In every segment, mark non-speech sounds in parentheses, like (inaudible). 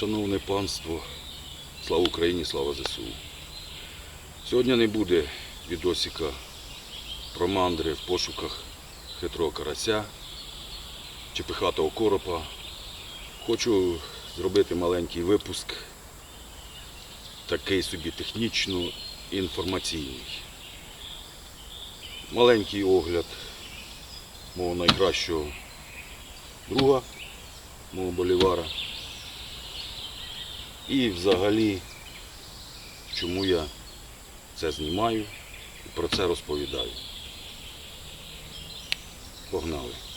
Шановне панство. Слава Україні, слава ЗСУ. Сьогодні не буде відосика про мандри в пошуках хитрого карася чи пихатого коропа. Хочу зробити маленький випуск, такий собі технічно інформаційний. Маленький огляд мого найкращого друга, мого болівара. І взагалі, чому я це знімаю і про це розповідаю. Погнали.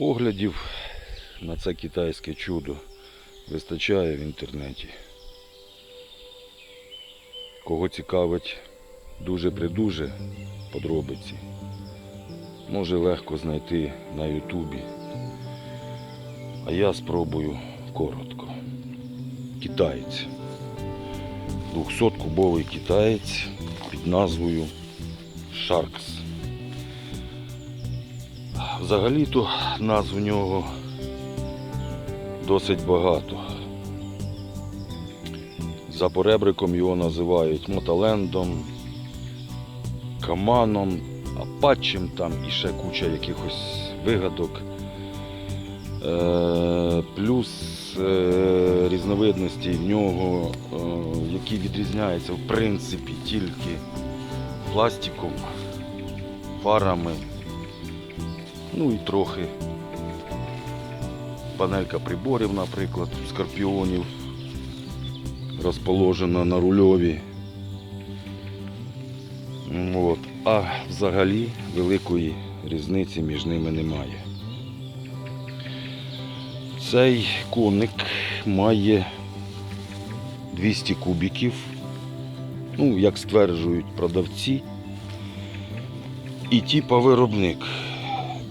Оглядів на це китайське чудо вистачає в інтернеті. Кого цікавить дуже-придуже подробиці, може легко знайти на Ютубі. А я спробую коротко. Китаєць. 200-кубовий китаєць під назвою Sharks. Взагалі-то назв у нього досить багато. За поребриком його називають Моталендом, Каманом, Апачем там і ще куча якихось вигадок. Е, плюс е, різновидності в нього, е, які відрізняються в принципі тільки пластиком, фарами. Ну і трохи панелька приборів, наприклад, скорпіонів розположена на рульові. От. А взагалі великої різниці між ними немає. Цей коник має 200 кубіків, ну, як стверджують продавці, і типа виробник.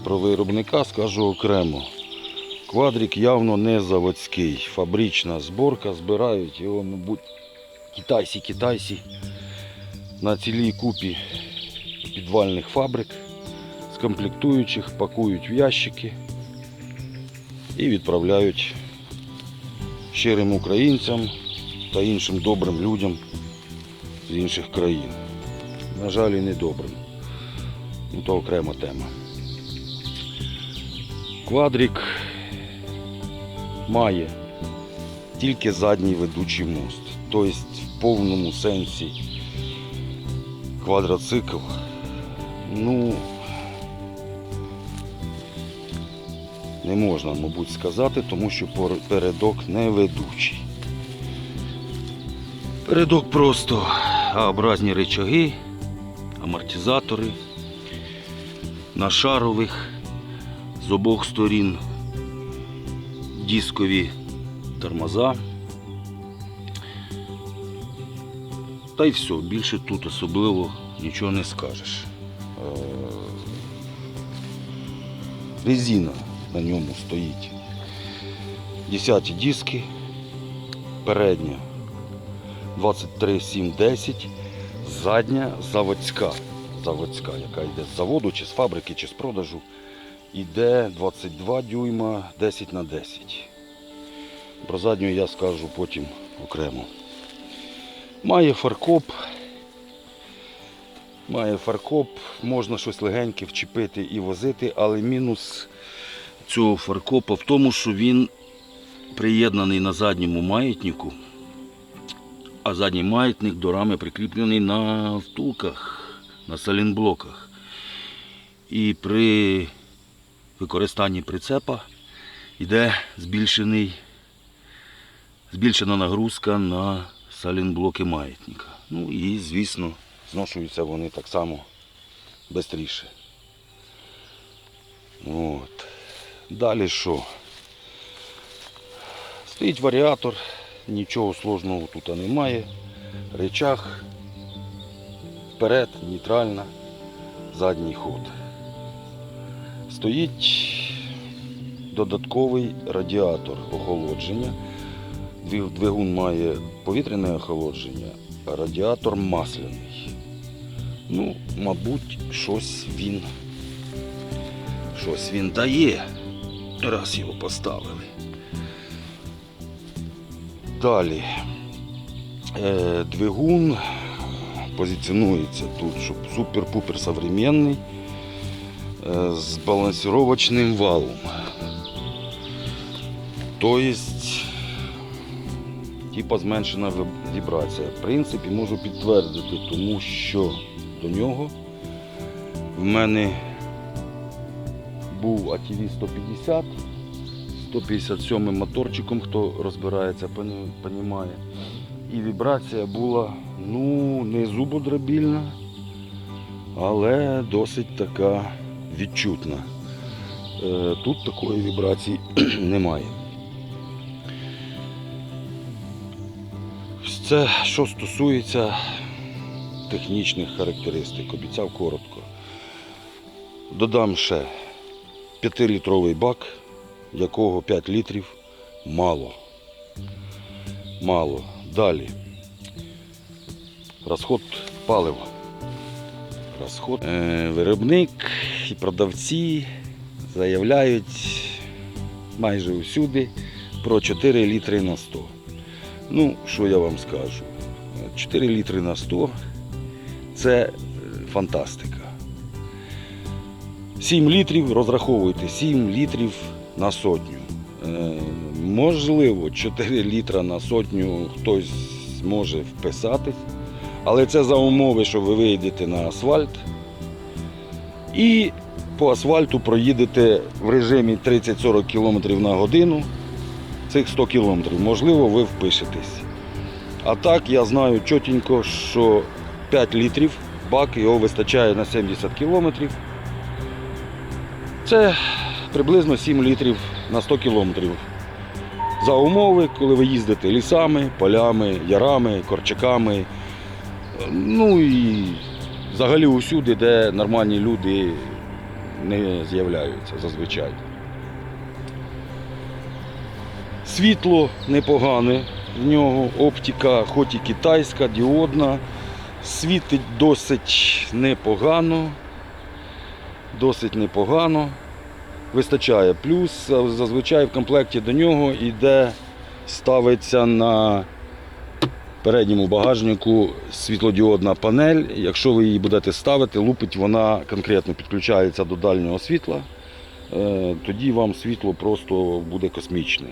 Про виробника скажу окремо. Квадрик явно не заводський. Фабрична зборка, збирають його, мабуть, китайці, китайці на цілій купі підвальних фабрик, з комплектуючих, пакують в ящики і відправляють щирим українцям та іншим добрим людям з інших країн. На жаль, і недобрим. Ну, то окрема тема. Квадрик має тільки задній ведучий мост. Тобто в повному сенсі квадроцикл. Ну не можна, мабуть, сказати, тому що передок не ведучий. Передок просто А-образні речаги, амортизатори на шарових з обох сторін дискові тормоза. Та й все, більше тут особливо нічого не скажеш. Е, Резина на ньому стоїть. Десяті диски, передня 23,710, задня заводська, заводська, яка йде з заводу, чи з фабрики, чи з продажу. Іде 22 дюйма 10 на 10. Про задню я скажу потім окремо. Має фаркоп. Має фаркоп, можна щось легеньке вчепити і возити, але мінус цього фаркопа в тому, що він приєднаний на задньому маятнику, а задній маятник до рами прикріплений на втулках, на салінблоках. І при використанні прицепа йде збільшений, збільшена нагрузка на салінблоки маятника. Ну і, звісно, зношуються вони так само швидше. От. Далі що? Стоїть варіатор, нічого сложного тут немає. Речах вперед, нейтральна, задній ход. Стоїть додатковий радіатор охолодження. Двигун має повітряне охолодження, а радіатор масляний. Ну, мабуть, щось він. Щось він дає, раз його поставили. Далі. Е, двигун позиціонується тут, щоб супер-пупер современний з балансировочним валом. Тобто, типа зменшена вібрація. В принципі, можу підтвердити, тому що до нього в мене був ATV 150 157 моторчиком, хто розбирається, розуміє. І вібрація була ну, не зубодробільна, але досить така відчутна. Е, Тут такої вібрації (clears throat) немає. Це що стосується технічних характеристик, обіцяв коротко. Додам ще 5-літровий бак, якого 5 літрів мало. Мало. Далі. Розход палива. Розход. Е, виробник і продавці заявляють майже усюди про 4 літри на 100. Ну, що я вам скажу? 4 літри на 100 це е, фантастика. 7 літрів розраховуйте 7 літрів на сотню. Е, можливо, 4 літра на сотню хтось зможе вписатись, але це за умови, що ви вийдете на асфальт і по асфальту проїдете в режимі 30-40 км на годину. Цих 100 км, можливо, ви впишетесь. А так я знаю чотенько, що 5 літрів бак його вистачає на 70 кілометрів. Це приблизно 7 літрів на 100 кілометрів. За умови, коли ви їздите лісами, полями, ярами, корчаками. Ну і взагалі усюди, де нормальні люди не з'являються зазвичай. Світло непогане в нього, оптика, хоч і китайська, діодна. Світить досить непогано. Досить непогано. Вистачає. Плюс зазвичай в комплекті до нього йде, ставиться на передньому багажнику світлодіодна панель. Якщо ви її будете ставити, лупить вона конкретно підключається до дальнього світла. Е, Тоді вам світло просто буде космічне.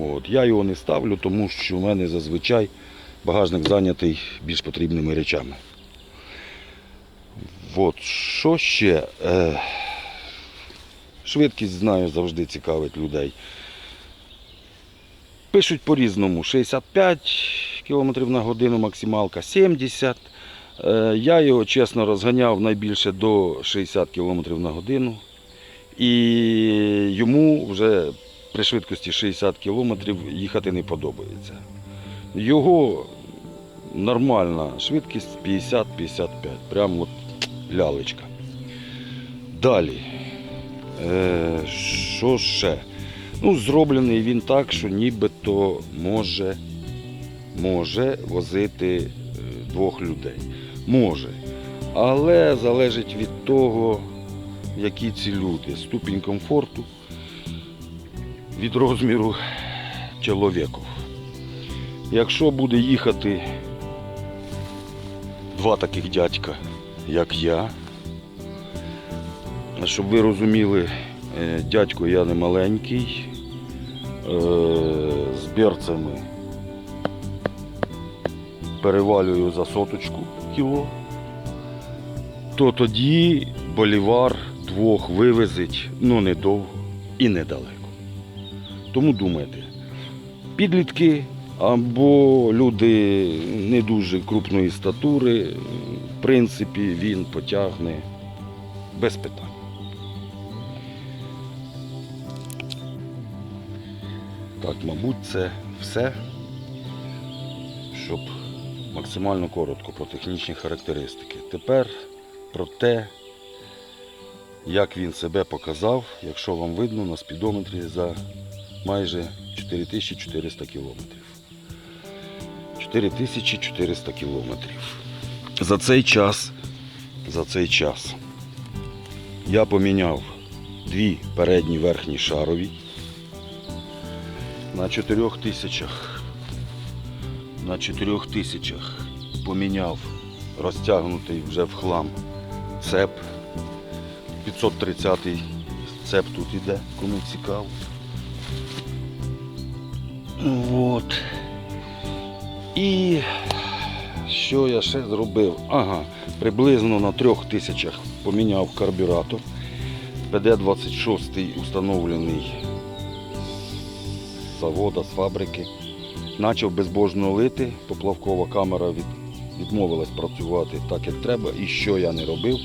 От. Я його не ставлю, тому що в мене зазвичай багажник зайнятий більш потрібними речами. От. Що ще? Е, Швидкість, знаю, завжди цікавить людей. Пишуть по-різному: 65 км на годину, максималка 70 Е, Я його чесно розганяв найбільше до 60 км на годину. І йому вже при швидкості 60 км їхати не подобається. Його нормальна швидкість 50-55, прям от лялечка. Далі. Е, що ще? Ну, зроблений він так, що нібито може, може возити е, двох людей. Може. Але залежить від того, які ці люди. Ступінь комфорту від розміру чоловіку. Якщо буде їхати два таких дядька, як я, щоб ви розуміли, е, дядько я не маленький, е, з берцями перевалюю за соточку кіло, то тоді болівар двох вивезить ну недовго і недалеко. Тому думайте, підлітки або люди не дуже крупної статури, в принципі, він потягне без питань. Так, мабуть, це все, щоб максимально коротко про технічні характеристики. Тепер про те, як він себе показав, якщо вам видно на спідометрі за майже 4400 кілометрів. 4400 кілометрів. За цей час, за цей час я поміняв дві передні верхні шарові на 4000 тисячах. На 4000 тисячах поміняв розтягнутий вже в хлам цеп. 530-й цеп тут іде, кому цікаво. От. І що я ще зробив? Ага, приблизно на трьох тисячах поміняв карбюратор. ПД-26 установлений з завода, з фабрики. Почав безбожно лити, поплавкова камера від, відмовилась працювати так, як треба. І що я не робив,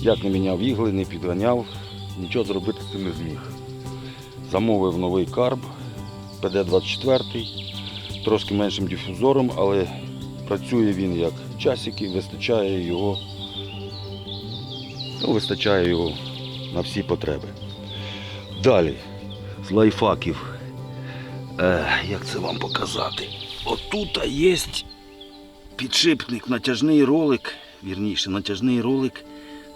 як не міняв ігли, не підганяв, нічого зробити з цим не зміг. Замовив новий карб ПД-24, трошки меншим дифузором, але працює він як часики, вистачає його, ну, вистачає його на всі потреби. Далі, з лайфхаків. Е, як це вам показати? Отут є підшипник, натяжний ролик, вірніше, натяжний ролик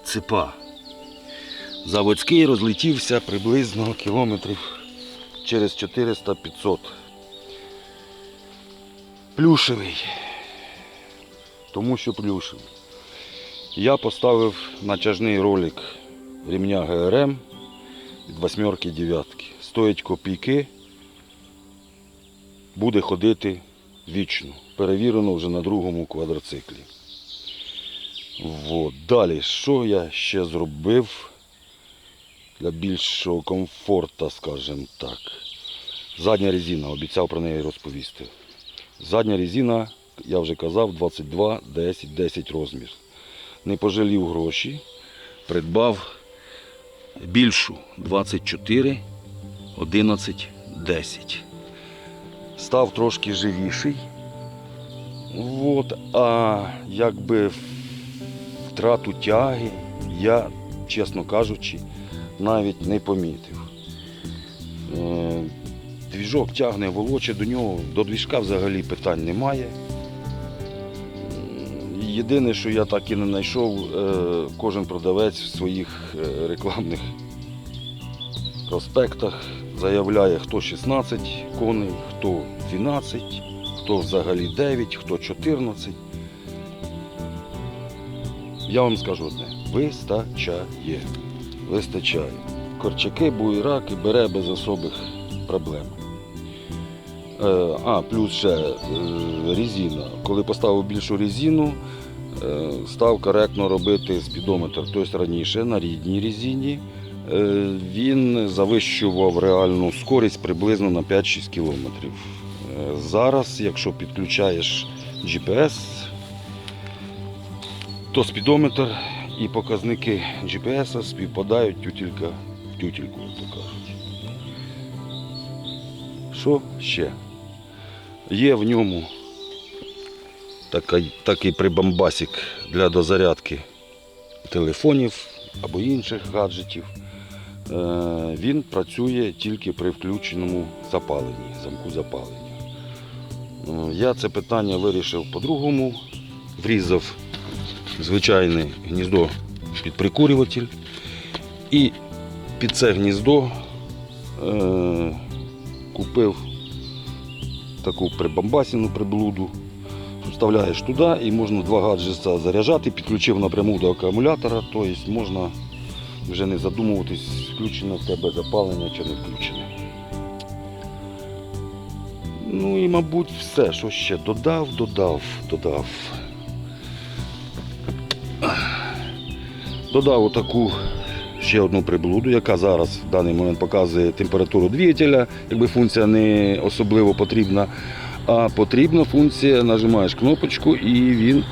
цепа. Заводський розлетівся приблизно кілометрів через 400-500. Плюшевий. Тому що плюшевий. Я поставив натяжний ролик рівня ГРМ від восьмерки дев'ятки. Стоїть копійки, буде ходити вічно. Перевірено вже на другому квадроциклі. Вот. Далі, що я ще зробив для більшого комфорту, скажімо так. Задня резина, обіцяв про неї розповісти. Задня резина, я вже казав, 22, 10, 10 розмір. Не пожалів гроші, придбав більшу 24, 11, 10. Став трошки живіший. От, а якби втрату тяги я, чесно кажучи, навіть не помітив. Е, Двіжок тягне волоче до нього, до двіжка взагалі питань немає. Єдине, що я так і не знайшов, е, кожен продавець в своїх е, рекламних проспектах заявляє, хто 16 коней, хто 12, хто взагалі 9, хто 14. Я вам скажу одне, вистачає. Вистачає. Корчаки, буйраки бере без особих проблем. Е, а, плюс ще е, резина. Коли поставив більшу резину, е, став коректно робити спідометр. Тобто раніше на рідній резині він завищував реальну скорість приблизно на 5-6 км. Зараз, якщо підключаєш GPS, то спідометр і показники GPS співпадають тютілька в тютільку, як кажуть. Що ще? Є в ньому такий, такий прибамбасик для дозарядки телефонів або інших гаджетів. Е, Він працює тільки при включеному запаленні, замку запалення. Е, Я це питання вирішив по-другому. Врізав звичайне гніздо під прикурюватель і під це гніздо е, купив таку прибамбасіну приблуду. Вставляєш туди і можна два гаджета заряджати, підключив напряму до акумулятора, тобто можна вже не задумуватись, включено в тебе запалення чи не включене. Ну і, мабуть, все, що ще додав, додав, додав. Додав отаку ще одну приблуду, яка зараз в даний момент показує температуру двигателя, якби функція не особливо потрібна. А потрібна функція, нажимаєш кнопочку і він,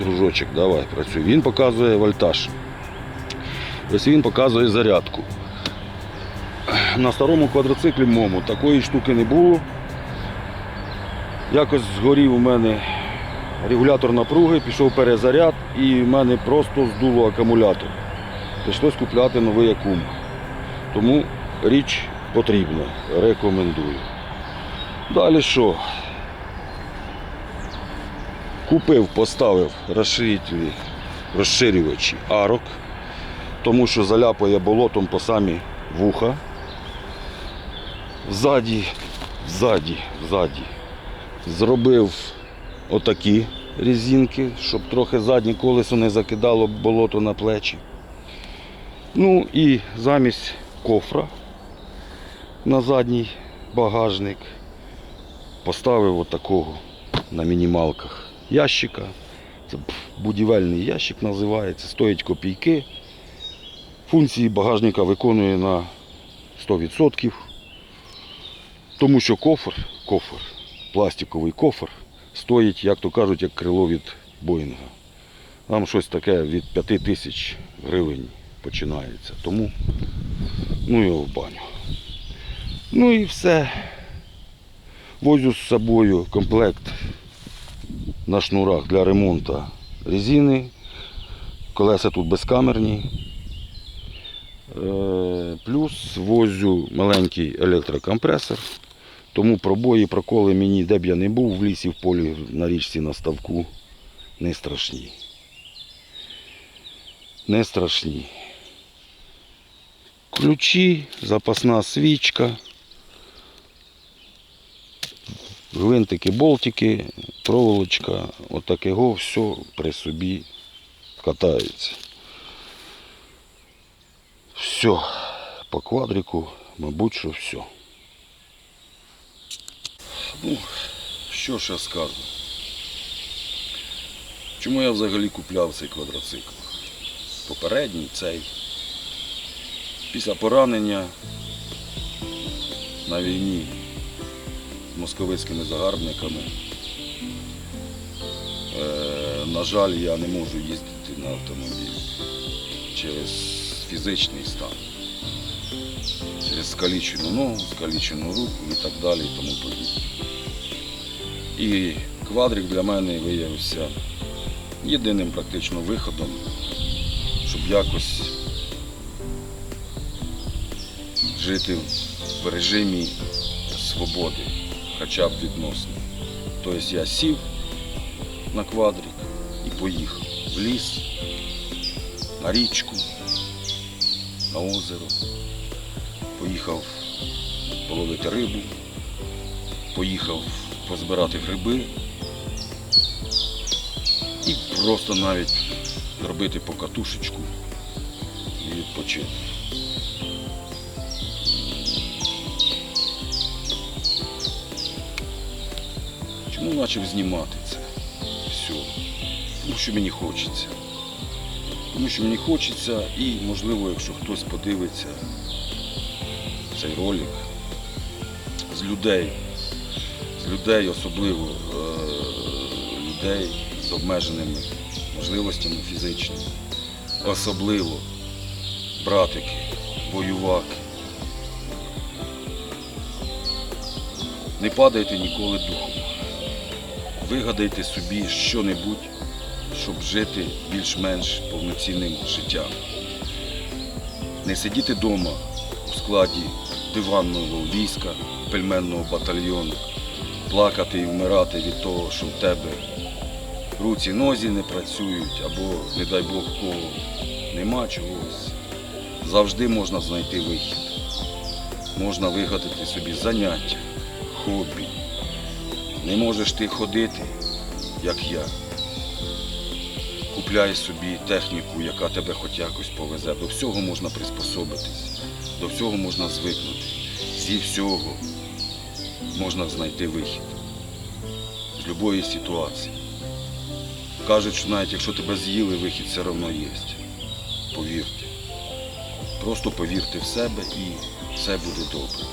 дружочок, давай працюй, він показує вольтаж. Ось він показує зарядку. На старому квадроциклі моєму такої штуки не було. Якось згорів у мене регулятор напруги, пішов перезаряд і в мене просто здуло акумулятор. прийшлось купляти новий акум. Тому річ потрібна, рекомендую. Далі що? Купив, поставив розширювачі арок, тому що заляпає болотом по самі вуха. Ззаді, ззаді, ззаді. Зробив отакі резинки, щоб трохи заднє колесо не закидало болото на плечі. Ну і замість кофра на задній багажник поставив отакого на мінімалках ящика. Це будівельний ящик називається, стоїть копійки. Функції багажника виконує на 100%. Тому що кофр, кофр, пластиковий кофр стоїть, як то кажуть, як крило від Боїнга. Там щось таке від 5 тисяч гривень починається. Тому ну його в баню. Ну і все. Возю з собою комплект на шнурах для ремонту резини. Колеса тут безкамерні. Е, Плюс возю маленький електрокомпресор. Тому пробої, проколи мені, де б я не був, в лісі, в полі, на річці, на ставку, не страшні. Не страшні. Ключі, запасна свічка, гвинтики, болтики, проволочка, отакого все при собі катається. Все, по квадрику, мабуть, що все. Ну, що ж я скажу? Чому я взагалі купляв цей квадроцикл? Попередній цей. Після поранення на війні з московицькими загарбниками. Е, на жаль, я не можу їздити на автомобілі через фізичний стан, через скалічену ногу, скалічену руку і так далі і тому подібне. І квадрик для мене виявився єдиним практично виходом, щоб якось жити в режимі свободи, хоча б відносно. Тобто я сів на квадрик і поїхав в ліс, на річку, на озеро. Поїхав половити рибу, поїхав позбирати гриби і просто навіть зробити покатушечку і відпочити. Чому почав знімати це все? Тому що мені хочеться. Тому що мені хочеться і, можливо, якщо хтось подивиться цей ролик з людей, з людей, особливо е, людей з обмеженими можливостями фізичними, особливо братики, воюваки. Не падайте ніколи духом. Вигадайте собі що-небудь, щоб жити більш-менш повноцінним життям. Не сидіти вдома у складі диванного війська, пельменного батальйону, плакати і вмирати від того, що в тебе руці нозі не працюють, або, не дай Бог, кого нема чогось. Завжди можна знайти вихід. Можна вигадати собі заняття, хобі. Не можеш ти ходити, як я. Купляй собі техніку, яка тебе хоч якось повезе. До всього можна приспособитись, до всього можна звикнути. Зі всього можна знайти вихід з будь-якої ситуації. Кажуть, що навіть якщо тебе з'їли, вихід все одно є. Повірте. Просто повірте в себе і все буде добре.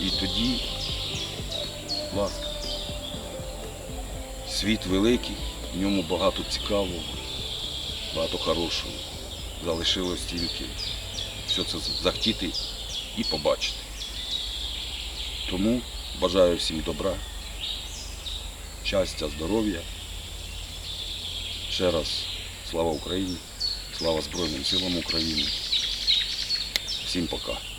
І тоді, ласка. Світ великий, в ньому багато цікавого, багато хорошого. Залишилось тільки все це захотіти і побачити. Тому бажаю всім добра, щастя, здоров'я. Ще раз слава Україні, Слава Збройним силам України. Всім пока.